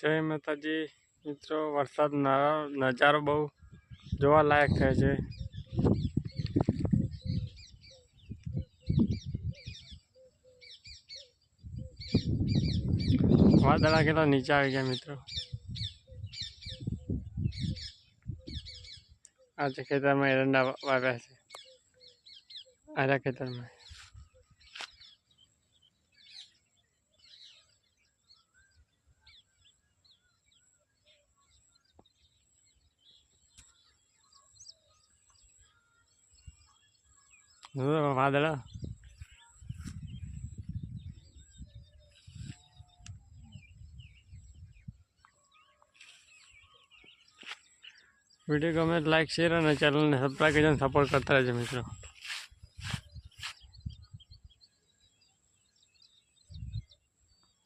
જય માતાજી. મિત્રો, વરસાદ નજારો બહુ જોવા લાયક થાય છે. વાદળા કેટલા નીચે આવી ગયા મિત્રો. આજે ખેતરમાં એરંડા વાવ્યા છે. આરા ખેતરમાં. વાદળા વીડિયો ગમે લાઈક શેર અને ચેનલને સબસ્ક્રાઈબ કરીને સપોર્ટ કરતા રહેજો મિત્રો.